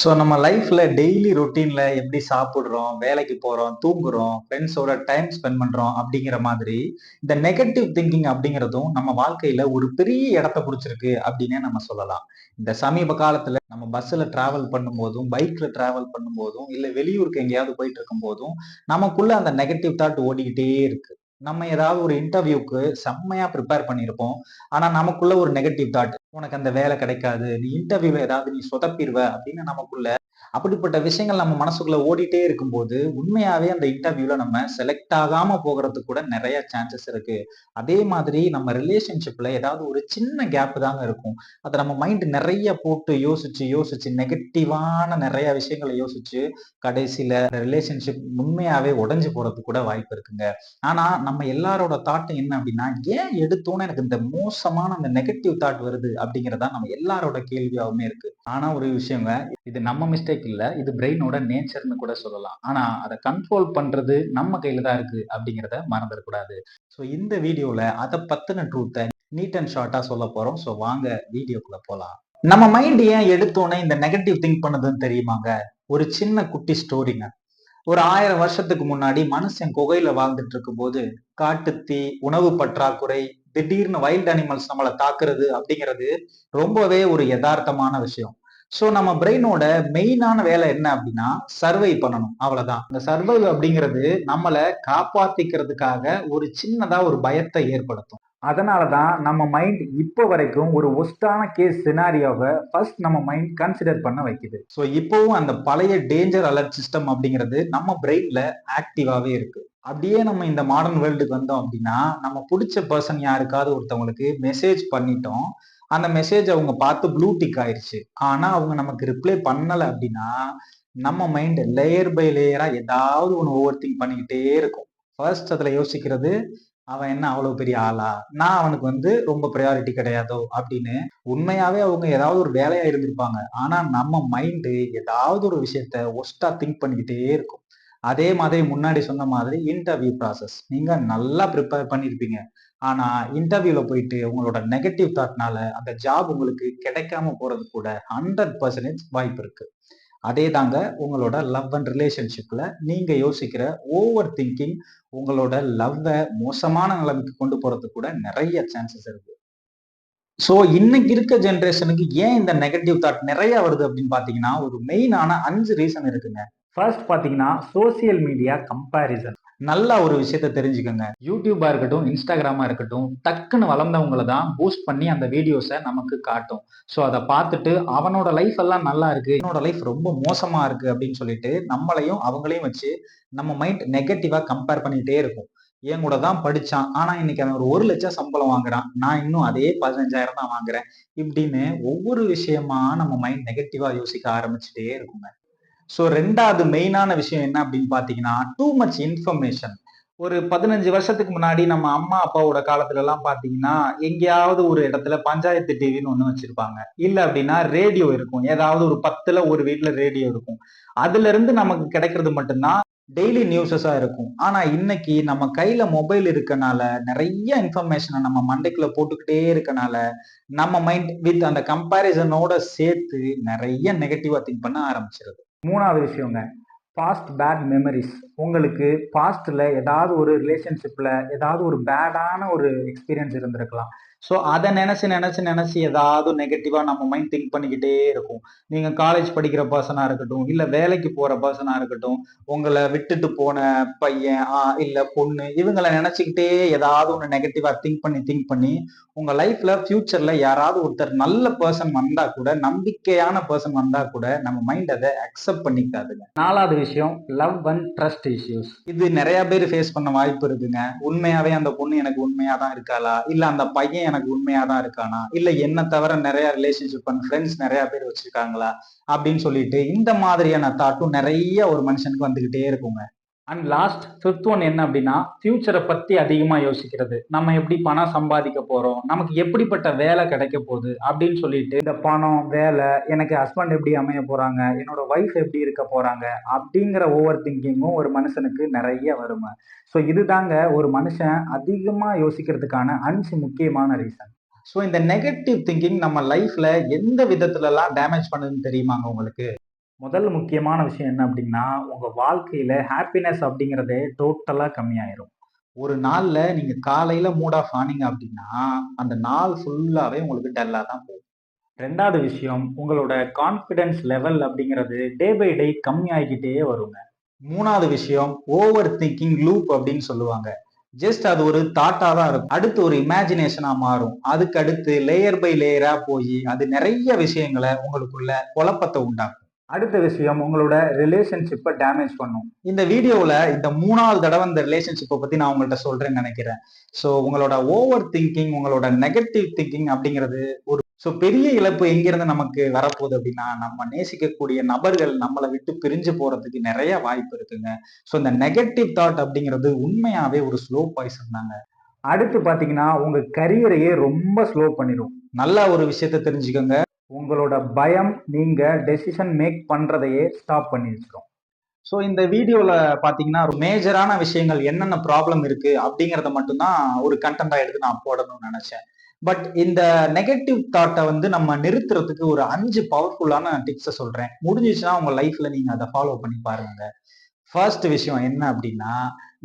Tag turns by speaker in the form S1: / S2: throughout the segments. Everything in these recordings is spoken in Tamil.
S1: ஸோ நம்ம லைஃப்ல டெய்லி ரொட்டீன்ல எப்படி சாப்பிட்றோம் வேலைக்கு போறோம், தூங்குறோம், ஃப்ரெண்ட்ஸோட டைம் ஸ்பெண்ட் பண்றோம் அப்படிங்கிற மாதிரி, இந்த நெகட்டிவ் திங்கிங் அப்படிங்கிறதும் நம்ம வாழ்க்கையில ஒரு பெரிய இடத்த பிடிச்சிருக்கு அப்படின்னே நம்ம சொல்லலாம். இந்த சமீப காலத்துல நம்ம பஸ்ஸில் டிராவல் பண்ணும்போதும், பைக்ல டிராவல் பண்ணும்போதும், இல்லை வெளியூருக்கு எங்கேயாவது போயிட்டு இருக்கும்போதும், நமக்குள்ள அந்த நெகட்டிவ் தாட் ஓடிக்கிட்டே இருக்கு. நம்ம ஏதாவது ஒரு இன்டர்வியூக்கு செம்மையா ப்ரிப்பேர் பண்ணியிருப்போம். ஆனா நமக்குள்ள ஒரு நெகட்டிவ் தாட். உனக்கு அந்த வேலை கிடைக்காது. நீ இன்டர்வியூல ஏதாவது நீ சொதப்பிடுவ அப்படின்னு நமக்குள்ள அப்படிப்பட்ட விஷயங்கள் நம்ம மனசுக்குள்ள ஓடிட்டே இருக்கும்போது, உண்மையாவே அந்த இன்டர்வியூல நம்ம செலக்ட் ஆகாம போகிறதுக்கு கூட நிறைய சான்சஸ் இருக்கு. அதே மாதிரி நம்ம ரிலேஷன்ஷிப்ல ஏதாவது ஒரு சின்ன கேப் தாங்க இருக்கும். அதை நம்ம மைண்ட் நிறைய போட்டு யோசிச்சு, யோசிச்சு நெகட்டிவான நிறைய விஷயங்கள யோசிச்சு, கடைசியில ரிலேஷன்ஷிப் உண்மையாவே உடஞ்சு போறதுக்கு கூட வாய்ப்பு இருக்குங்க. ஆனா, நம்ம எல்லாரோட தாட்டும் என்ன அப்படின்னா ஏன் எடுத்தோன்னு எனக்கு இந்த மோசமான அந்த நெகட்டிவ் தாட் வருது அப்படிங்கிறது தான் நம்ம எல்லாரோட கேள்வியாகவுமே இருக்கு. ஆனா ஒரு விஷயங்க, இது நம்ம மிஸ்டேக் இல்ல. இது பிரெயினோட நேச்சர்னு கூட சொல்லலாம். ஆனா, அதை கண்ட்ரோல் பண்றது நம்ம கையில தான் இருக்கு அப்படிங்கிறத மறந்துடக்கூடாது ஸோ இந்த வீடியோல அதை பத்தின ட்ரூத்தை நீட் அண்ட் ஷார்ட்டா சொல்லப் போறோம். ஸோ வாங்க வீடியோக்குள்ள போலாம். நம்ம மைண்ட் ஏன் எடுத்தோன்னே இந்த நெகட்டிவ் திங்க் பண்ணதுன்னு தெரியுமாங்க? ஒரு சின்ன குட்டி ஸ்டோரிங்க. ஒரு ஆயிரம் வருஷத்துக்கு முன்னாடி மனுஷன் குகையில வாழ்ந்துட்டு இருக்கும்போது, காட்டுத்தீ, உணவு பற்றாக்குறை, திடீர்னு வைல்ட் அனிமல்ஸ் நம்மளை தாக்குறது அப்படிங்கிறது ரொம்பவே ஒரு எதார்த்தமான விஷயம். ஸோ நம்ம பிரெயினோட மெயினான வேலை என்ன அப்படின்னா, சர்வை பண்ணணும். அவ்வளவுதான் இந்த சர்வைவ் அப்படிங்கிறது நம்மளை காப்பாத்திக்கிறதுக்காக ஒரு சின்னதா ஒரு பயத்தை ஏற்படுத்தும். அதனால தான் நம்ம மைண்ட் இப்போ வரைக்கும் ஒரு ஒஸ்டான கேஸ் சினாரியோவை ஃபர்ஸ்ட் நம்ம மைண்ட் கன்சிடர் பண்ண வைக்குது. ஸோ இப்போவும் அந்த பழைய டேஞ்சர் அலர்ட் சிஸ்டம் அப்படிங்கிறது நம்ம பிரெயின்ல ஆக்டிவாவே இருக்கு. அப்படியே நம்ம இந்த மாடர்ன் வேர்ல்டுக்கு வந்தோம் அப்படின்னா, நம்ம பிடிச்ச பர்சன் யாருக்காவது ஒருத்தவங்களுக்கு மெசேஜ் பண்ணிட்டோம். அந்த மெசேஜ் அவங்க பார்த்து ப்ளூ டிக் ஆயிடுச்சு ஆனா அவங்க நமக்கு ரிப்ளை பண்ணலை அப்படின்னா, நம்ம மைண்ட் லேயர் பை லேயரா ஏதாவது ஒன்று ஓவர் திங்க் பண்ணிக்கிட்டே இருக்கும். ஃபர்ஸ்ட் அதில் யோசிக்கிறது, அவன் என்ன அவ்வளவு பெரிய ஆளா? நான் அவனுக்கு வந்து ரொம்ப ப்ரையாரிட்டி கிடையாதோ? அப்படின்னு உண்மையாவே அவங்க ஏதாவது ஒரு வேலையா இருந்திருப்பாங்க. ஆனா நம்ம மைண்டு ஏதாவது ஒரு விஷயத்த ஒஸ்டா திங்க் பண்ணிக்கிட்டே இருக்கும். அதே மாதிரி முன்னாடி சொன்ன மாதிரி இன்டர்வியூ ப்ராசஸ். நீங்க நல்லா ப்ரிப்பேர் பண்ணியிருப்பீங்க. ஆனா இன்டர்வியூல போயிட்டு உங்களோட நெகட்டிவ் தாட்னால அந்த ஜாப் உங்களுக்கு கிடைக்காம போறது கூட 100% வாய்ப்பு இருக்கு. அதே தாங்க உங்களோட லவ் அண்ட் ரிலேஷன்ஷிப்பில் நீங்கள் யோசிக்கிற ஓவர் திங்கிங் உங்களோட லவ்வை மோசமான நிலைமைக்கு கொண்டு போகிறதுக்கு கூட நிறைய சான்சஸ் இருக்கு. ஸோ இன்னைக்கு இருக்க ஜென்ரேஷனுக்கு ஏன் இந்த நெகட்டிவ் தாட் நிறைய வருது அப்படின்னு பார்த்தீங்கன்னா, ஒரு மெயினான அஞ்சு ரீசன் இருக்குங்க. ஃபர்ஸ்ட் பார்த்தீங்கன்னா, சோசியல் மீடியா கம்பேரிசன். நல்லா ஒரு விஷயத்த தெரிஞ்சுக்கோங்க யூடியூபா இருக்கட்டும், இன்ஸ்டாகிராமா இருக்கட்டும், டக்குன்னு வளர்ந்தவங்கள தான் பூஸ்ட் பண்ணி அந்த வீடியோஸை நமக்கு காட்டும். ஸோ அதை பார்த்துட்டு அவனோட லைஃப் எல்லாம் நல்லா இருக்கு. என்னோட லைஃப் ரொம்ப மோசமா இருக்கு அப்படின்னு சொல்லிட்டு நம்மளையும் அவங்களையும் வச்சு நம்ம மைண்ட் நெகட்டிவா கம்பேர் பண்ணிட்டே இருக்கும். என் கூட தான் படிச்சான். ஆனா இன்னைக்கு அவன் ஒரு லட்சம் சம்பளம் வாங்குறான். நான் இன்னும் அதே 15,000 தான் வாங்குறேன். இப்படின்னு ஒவ்வொரு விஷயமா நம்ம மைண்ட் நெகட்டிவா யோசிக்க ஆரம்பிச்சுட்டே இருக்குங்க. ஸோ ரெண்டாவது மெயினான விஷயம் என்ன அப்படின்னு பார்த்தீங்கன்னா, டூ மச் இன்ஃபர்மேஷன். ஒரு 15 வருஷத்துக்கு முன்னாடி நம்ம அம்மா, அப்பாவோட காலத்துலலாம் பார்த்தீங்கன்னா, எங்கேயாவது ஒரு இடத்துல பஞ்சாயத்து டிவின்னு ஒண்ணு வச்சிருப்பாங்க. இல்ல அப்படின்னா ரேடியோ இருக்கும். ஏதாவது ஒரு 10ல ஒரு வீட்டுல ரேடியோ இருக்கும். அதிலிருந்து நமக்கு கிடைக்கிறது மட்டும்தான் டெய்லி நியூஸஸா இருக்கும். ஆனா இன்னைக்கு நம்ம கையில மொபைல் இருக்கனால, நிறைய இன்ஃபர்மேஷனை நம்ம மண்டைக்குள்ள போட்டுக்கிட்டே இருக்கனால, நம்ம மைண்ட் வித் அந்த கம்பாரிசனோட சேர்த்து நிறைய நெகட்டிவா திங்க் பண்ண ஆரம்பிச்சிருது. மூணாவது விஷயங்க. பாஸ்ட் பேட் மெமரிஸ் உங்களுக்கு பாஸ்ட்டில் ஏதாவது ஒரு ரிலேஷன்ஷிப்பில் ஏதாவது ஒரு பேடான ஒரு எக்ஸ்பீரியன்ஸ் இருந்திருக்கலாம். ஸோ அதை நினச்சி நினச்சி நினச்சி ஏதாவது நெகட்டிவாக நம்ம மைண்ட் திங்க் பண்ணிக்கிட்டே இருக்கும். நீங்கள் காலேஜ் படிக்கிற பர்சனாக இருக்கட்டும், இல்லை வேலைக்கு போகிற பர்சனாக இருக்கட்டும், உங்களை விட்டுட்டு போன பையன், ஆ இல்லை பொண்ணு இவங்கள நினச்சிக்கிட்டே ஏதாவது ஒன்று நெகட்டிவாக திங்க் பண்ணி, திங்க் பண்ணி உங்கள் லைஃப்பில் ஃப்யூச்சரில் யாராவது ஒருத்தர் நல்ல பர்சன் வந்தால் கூட, நம்பிக்கையான பர்சன் வந்தால் கூட நம்ம மைண்ட் அதை அக்செப்ட் பண்ணிக்காதுங்க. நாலாவது விஷயம் லவ் அண்ட் ட்ரஸ்ட் இஷ்யூஸ். இது நிறையா பேர் ஃபேஸ் பண்ண வாய்ப்பு இருக்குங்க. உண்மையாகவே அந்த பொண்ணு எனக்கு உண்மையாக தான் இருக்காளா? இல்லை அந்த பையன் எனக்கு உண்மையா தான் இருக்கானா? இல்ல என்ன தவிர நிறைய ரிலேஷன்ஷிப் அண்ட் ஃப்ரெண்ட்ஸ் நிறைய பேர் வச்சிருக்காங்களா? அப்படின்னு சொல்லிட்டு இந்த மாதிரியான தாட்டும் நிறைய ஒரு மனுஷனுக்கு வந்துகிட்டே இருக்குங்க. அண்ட் லாஸ்ட் ஃபிஃப்த் ஒன் என்ன அப்படின்னா, ஃபியூச்சரை பற்றி அதிகமாக யோசிக்கிறது. நம்ம எப்படி பணம் சம்பாதிக்க போகிறோம் நமக்கு எப்படிப்பட்ட வேலை கிடைக்க போகுது? அப்படின்னு சொல்லிட்டு இந்த பணம், வேலை, எனக்கு ஹஸ்பண்ட் எப்படி அமைய போகிறாங்க என்னோட ஒய்ஃப் எப்படி இருக்க போகிறாங்க அப்படிங்கிற ஓவர் திங்கிங்கும் ஒரு மனுஷனுக்கு நிறைய வருங்க. ஸோ இதுதாங்க ஒரு மனுஷன் அதிகமாக யோசிக்கிறதுக்கான அஞ்சு முக்கியமான ரீசன். ஸோ இந்த நெகட்டிவ் திங்கிங் நம்ம லைஃப்பில் எந்த விதத்துலலாம் டேமேஜ் பண்ணுதுன்னு தெரியுமாங்க உங்களுக்கு? முதல் முக்கியமான விஷயம் என்ன அப்படின்னா, உங்கள் வாழ்க்கையில் ஹாப்பினஸ் அப்படிங்கிறதே டோட்டலாக கம்மியாயிரும். ஒரு நாளில் நீங்கள் காலையில் மூட் ஆஃப் ஆனீங்க அப்படின்னா, அந்த நாள் ஃபுல்லாகவே உங்களுக்கு டல்லாக தான் போகும். ரெண்டாவது விஷயம், உங்களோட கான்ஃபிடென்ஸ் லெவல் அப்படிங்கிறது டே பை டே கம்மியாகிக்கிட்டே வருங்க. மூணாவது விஷயம், ஓவர் திங்கிங் லூப் அப்படின்னு சொல்லுவாங்க. ஜஸ்ட் அது ஒரு தாட்டா தான் இருக்கும். அடுத்து ஒரு இமேஜினேஷனா மாறும். அதுக்கு அடுத்து லேயர் பை லேயரா போய் அது நிறைய விஷயங்களை உங்களுக்குள்ள குழப்பத்தை உண்டாக்கும். அடுத்த விஷயம் உங்களோட ரிலேஷன்ஷிப்பை டேமேஜ் பண்ணும். இந்த வீடியோவில் இந்த மூணாவது தடவை இந்த ரிலேஷன்ஷிப்பை பற்றி நான் உங்கள்கிட்ட சொல்கிறேன்னு நினைக்கிறேன் ஸோ உங்களோட ஓவர் திங்கிங், உங்களோட நெகட்டிவ் திங்கிங் அப்படிங்கிறது ஒரு ஸோ பெரிய இழப்பு எங்கிருந்து நமக்கு வரப்போகுது அப்படின்னா, நம்ம நேசிக்கக்கூடிய நபர்கள் நம்மளை விட்டு பிரிஞ்சு போகிறதுக்கு நிறைய வாய்ப்பு இருக்குங்க. ஸோ இந்த நெகட்டிவ் தாட் அப்படிங்கிறது உண்மையாகவே ஒரு ஸ்லோ பாய்சன் தாங்க. அடுத்து பார்த்தீங்கன்னா, உங்கள் கரியரையே ரொம்ப ஸ்லோ பண்ணிடும் நல்ல ஒரு விஷயத்த தெரிஞ்சுக்கோங்க உங்களோட பயம் நீங்க டெசிஷன் மேக் பண்றதையே ஸ்டாப் பண்ணி வச்சுரும். ஸோ இந்த வீடியோவில் பார்த்தீங்கன்னா, மேஜரான விஷயங்கள் என்னென்ன ப்ராப்ளம் இருக்கு அப்படிங்கிறத மட்டும்தான் ஒரு கன்டென்ட்டா எடுத்து நான் போடணும்னு நினச்சேன் பட் இந்த நெகட்டிவ் தாட்டை வந்து நம்ம நிறுத்துறதுக்கு ஒரு அஞ்சு பவர்ஃபுல்லான டிப்ஸை சொல்றேன். முடிஞ்சிச்சுன்னா உங்க லைஃப்ல நீங்க அதை ஃபாலோ பண்ணி பாருங்க. ஃபர்ஸ்ட் விஷயம் என்ன அப்படின்னா,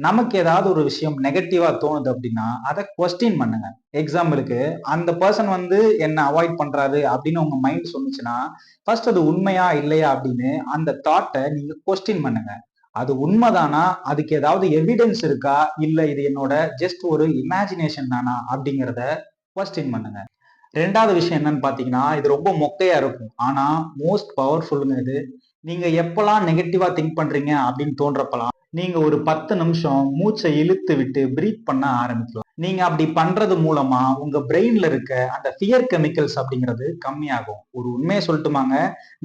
S1: நமக்கு ஏதாவது ஒரு விஷயம் நெகட்டிவா தோணுது அப்படின்னா, அதை கொஸ்டின் பண்ணுங்க. எக்ஸாம்பிளுக்கு அந்த பர்சன் வந்து என்ன அவாய்ட் பண்றாரு அப்படின்னு உங்க மைண்ட் சொன்னுச்சுன்னா, ஃபர்ஸ்ட் அது உண்மையா? இல்லையா? அப்படின்னு அந்த தாட்டை நீங்க கொஸ்டின் பண்ணுங்க. அது உண்மைதானா அதுக்கு ஏதாவது எவிடன்ஸ் இருக்கா? இல்ல இது என்னோட ஜஸ்ட் ஒரு இமேஜினேஷன் தானா? அப்படிங்கிறத கொஸ்டின் பண்ணுங்க. ரெண்டாவது விஷயம் என்னன்னு பார்த்தீங்கன்னா, இது ரொம்ப மொக்கையா இருக்கும். ஆனா மோஸ்ட் பவர்ஃபுல்லுங்க இது. நீங்க எப்பெல்லாம் நெகட்டிவா திங்க் பண்றீங்க அப்படின்னு தோன்றப்பலாம், நீங்க ஒரு 10 நிமிஷம் மூச்சை இழுத்து விட்டு பிரீத் பண்ண ஆரம்பிக்கலாம். நீங்க அப்படி பண்றது மூலமா உங்க பிரெயின்ல இருக்க அந்த ஃபியர் கெமிக்கல்ஸ் அப்படிங்கிறது கம்மியாகும். ஒரு உண்மையை சொல்லட்டுமாங்க,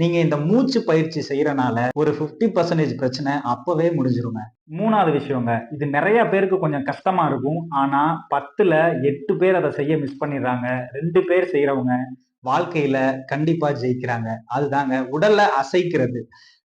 S1: நீங்க இந்த மூச்சு பயிற்சி செய்யறனால ஒரு 50% பிரச்சனை அப்பவே முடிஞ்சிருங்க. மூணாவது விஷயங்க, இது நிறைய பேருக்கு கொஞ்சம் கஷ்டமா இருக்கும். ஆனா 10ல 8 பேர் அதை செய்ய மிஸ் பண்ணிடுறாங்க. ரெண்டு பேர் செய்யறவங்க வாழ்க்கையில கண்டிப்பா ஜெயிக்கிறாங்க. அதுதாங்க உடல்ல அசைக்கிறது.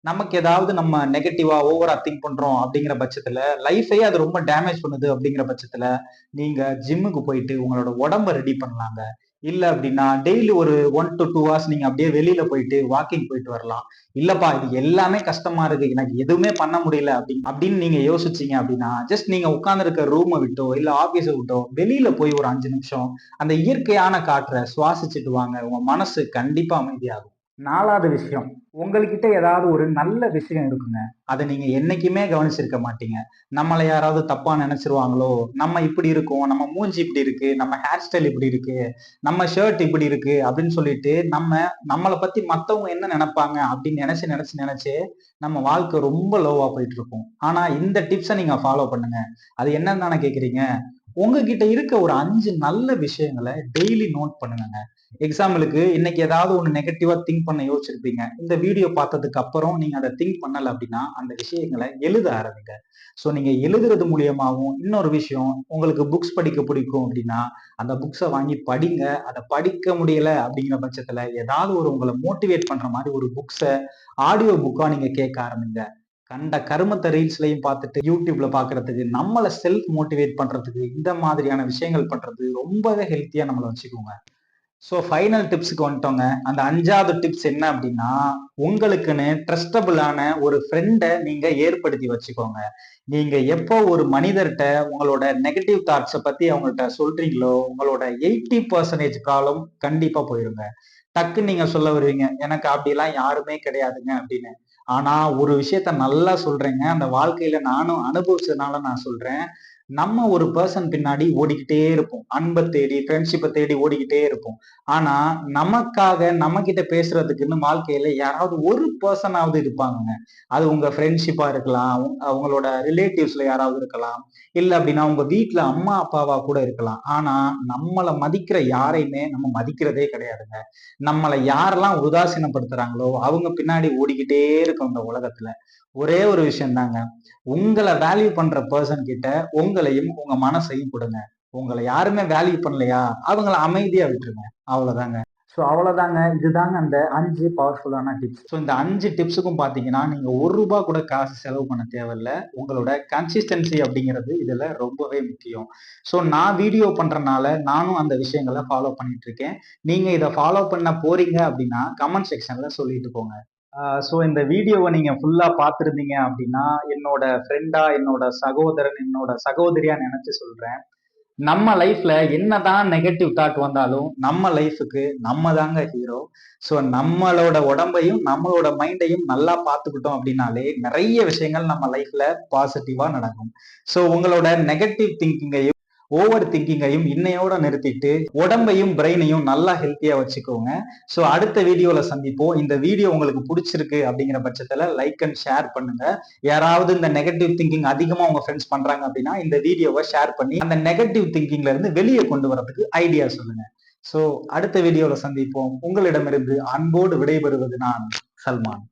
S1: நமக்கு ஏதாவது நம்ம நெகட்டிவா ஓவரா திங்க் பண்றோம் அப்படிங்கிற பட்சத்துல, லைஃபையே அது ரொம்ப டேமேஜ் பண்ணுது அப்படிங்கிற பட்சத்துல, நீங்க ஜிம்முக்கு போயிட்டு உங்களோட உடம்ப ரெடி பண்ணலாங்க. இல்ல அப்படின்னா டெய்லி ஒரு 1 டூ 2 ஹார்ஸ் நீங்க அப்படியே வெளியில போயிட்டு வாக்கிங் போயிட்டு வரலாம். இல்லப்பா இது எல்லாமே கஷ்டமா இருக்கு. எனக்கு எதுவுமே பண்ண முடியல அப்படின்னு அப்படின்னு நீங்க யோசிச்சீங்க அப்படின்னா, ஜஸ்ட் நீங்க உட்கார்ந்திருக்க ரூமை விட்டோ, இல்ல ஆபீஸ விட்டோ வெளியில போய் ஒரு அஞ்சு நிமிஷம் அந்த இயற்கையான காற்றை சுவாசிச்சுட்டு வாங்க. உங்க மனசு கண்டிப்பா அமைதியாகும். நாலாவது விஷயம், உங்கள்கிட்ட ஏதாவது ஒரு நல்ல விஷயம் இருக்குங்க. அதை நீங்க என்னைக்குமே கவனிச்சிருக்க மாட்டீங்க. நம்மளை யாராவது தப்பா நினைச்சிருவாங்களோ நம்ம இப்படி இருக்கோம், நம்ம மூஞ்சி இப்படி இருக்கு, நம்ம ஹேர் ஸ்டைல் இப்படி இருக்கு, நம்ம ஷர்ட் இப்படி இருக்கு அப்படின்னு சொல்லிட்டு, நம்ம நம்மளை பத்தி மத்தவங்க என்ன நினைப்பாங்க அப்படின்னு நினைச்சு நினைச்சு நினைச்சு நம்ம வாழ்க்கை ரொம்ப லோவா போயிட்டு இருக்கும். ஆனா இந்த டிப்ஸை நீங்க ஃபாலோ பண்ணுங்க. அது என்னன்னு தானே கேட்கிறீங்க? உங்ககிட்ட இருக்க ஒரு அஞ்சு நல்ல விஷயங்களை டெய்லி நோட் பண்ணுங்க எக்ஸாம்பிளுக்கு இன்னைக்கு ஏதாவது ஒண்ணு நெகட்டிவா திங்க் பண்ண யோசிச்சிருப்பீங்க. இந்த வீடியோ பார்த்ததுக்கு அப்புறம் நீங்க அதை திங்க் பண்ணல அப்படின்னா, அந்த விஷயங்களை எழுத ஆரம்பிங்க. ஸோ நீங்க எழுதுறது மூலியமாகவும் இன்னொரு விஷயம், உங்களுக்கு புக்ஸ் படிக்க பிடிக்கும் அப்படின்னா, அந்த புக்ஸை வாங்கி படிங்க. அதை படிக்க முடியல அப்படிங்கிற பட்சத்துல, ஏதாவது ஒரு உங்களை மோட்டிவேட் பண்ற மாதிரி ஒரு புக்ஸை ஆடியோ புக்கா நீங்க கேட்க ஆரம்பிங்க. கண்ட கருமத்த ரீல்ஸ்லையும் பார்த்துட்டு யூடியூப்ல பார்க்கறதுக்கு, நம்மளை செல்ஃப் மோட்டிவேட் பண்றதுக்கு, இந்த மாதிரியான விஷயங்கள் பண்றது ரொம்பவே ஹெல்த்தியா நம்மளை வச்சுக்குங்க. ஸோ ஃபைனல் டிப்ஸுக்கு வந்துட்டோங்க. அந்த அஞ்சாவது டிப்ஸ் என்ன அப்படின்னா, உங்களுக்குன்னு ட்ரஸ்டபுளான ஒரு ஃப்ரெண்டை நீங்க ஏற்படுத்தி வச்சுக்கோங்க. நீங்க எப்போ ஒரு மனிதர்கிட்ட உங்களோட நெகட்டிவ் தாட்ஸை பத்தி அவங்கள்ட்ட சொல்றீங்களோ, உங்களோட 80% ப்ராப்ளம் கண்டிப்பா போயிருங்க. டக்குன்னு நீங்க சொல்ல வருவீங்க, "எனக்கு அப்படிலாம் யாருமே கிடையாதுங்க" அப்படின்னு. ஆனா ஒரு விஷயத்த நல்லா சொல்றேங்க. அந்த வாழ்க்கையில நானும் அனுபவிச்சதுனால நான் சொல்றேன். நம்ம ஒரு பர்சன் பின்னாடி ஓடிக்கிட்டே இருப்போம். அன்பை தேடி, ஃப்ரெண்ட்ஷிப்பை தேடி ஓடிக்கிட்டே இருப்போம். ஆனா நமக்காக நம்ம கிட்ட பேசுறதுக்குன்னு வாழ்க்கையில யாராவது ஒரு பர்சனாவது இருப்பாங்க அது உங்க ஃப்ரெண்ட்ஷிப்பா இருக்கலாம், அவங்களோட ரிலேட்டிவ்ஸ்ல யாராவது இருக்கலாம். இல்ல அப்படின்னா உங்க வீட்டுல அம்மா, அப்பாவா கூட இருக்கலாம். ஆனா நம்மளை மதிக்கிற யாரையுமே நம்ம மதிக்கிறதே கிடையாதுங்க. நம்மளை யாரெல்லாம் உதாசீனப்படுத்துறாங்களோ, அவங்க பின்னாடி ஓடிக்கிட்டே இருக்கும் இந்த உலகத்துல. ஒரே ஒரு விஷயம் தாங்க. உங்களை வேல்யூ பண்ற பர்சன் கிட்ட உங்க உங்களையும், உங்க மனசையும் குடுங்க. உங்கள யாருமே வேல்யூ பண்ணலையா, அவங்கள அமைதியா விட்டுருங்க. அவ்வளோதாங்க. ஸோ அவ்வளோதாங்க. இதுதாங்க அந்த 5 பவர்ஃபுல்லான டிப்ஸ். ஸோ இந்த 5 டிப்ஸுக்கும் பார்த்தீங்கன்னா, நீங்க ரூ. 1 கூட காசு செலவு பண்ண தேவையில்ல. உங்களோட கன்சிஸ்டன்சி அப்படிங்கிறது இதுல ரொம்பவே முக்கியம். ஸோ நான் வீடியோ பண்றனால நானும் அந்த விஷயங்கள ஃபாலோ பண்ணிட்டு இருக்கேன். நீங்க இத ஃபாலோ பண்ண போறீங்க அப்படின்னா, கமெண்ட் செக்ஷன்ல சொல்லிட்டு போங்க. ஸோ இந்த வீடியோவை நீங்கள் ஃபுல்லாக பார்த்துருந்தீங்க அப்படின்னா என்னோட ஃப்ரெண்டா என்னோட சகோதரன் என்னோட சகோதரியா நினச்சி சொல்கிறேன் நம்ம லைஃப்ல என்னதான் நெகட்டிவ் தாட் வந்தாலும் நம்ம லைஃபுக்கு நம்ம தாங்க ஹீரோ ஸோ நம்மளோட உடம்பையும் நம்மளோட மைண்டையும் நல்லா பார்த்துக்கிட்டோம் அப்படின்னாலே நிறைய விஷயங்கள் நம்ம லைஃப்ல பாசிட்டிவா நடக்கும். ஸோ உங்களோட நெகட்டிவ் திங்கிங்கையும் ஓவர் திங்கிங்கையும் இன்னையோட நிறுத்திட்டு உடம்பையும் பிரெயினையும் நல்லா ஹெல்த்தியா வச்சுக்கோங்க. ஸோ அடுத்த வீடியோல சந்திப்போம். இந்த வீடியோ உங்களுக்கு பிடிச்சிருக்கு அப்படிங்கிற பட்சத்துல லைக் அண்ட் ஷேர் பண்ணுங்க. யாராவது இந்த நெகட்டிவ் திங்கிங் அதிகமா உங்க ஃப்ரெண்ட்ஸ் பண்றாங்க அப்படின்னா இந்த வீடியோவை ஷேர் பண்ணி அந்த நெகட்டிவ் திங்கிங்ல இருந்து வெளியே கொண்டு வரதுக்கு ஐடியா சொல்லுங்க. ஸோ அடுத்த வீடியோவில் சந்திப்போம். உங்களிடமிருந்து அன்போடு விடைபெறுவது நான் சல்மான்.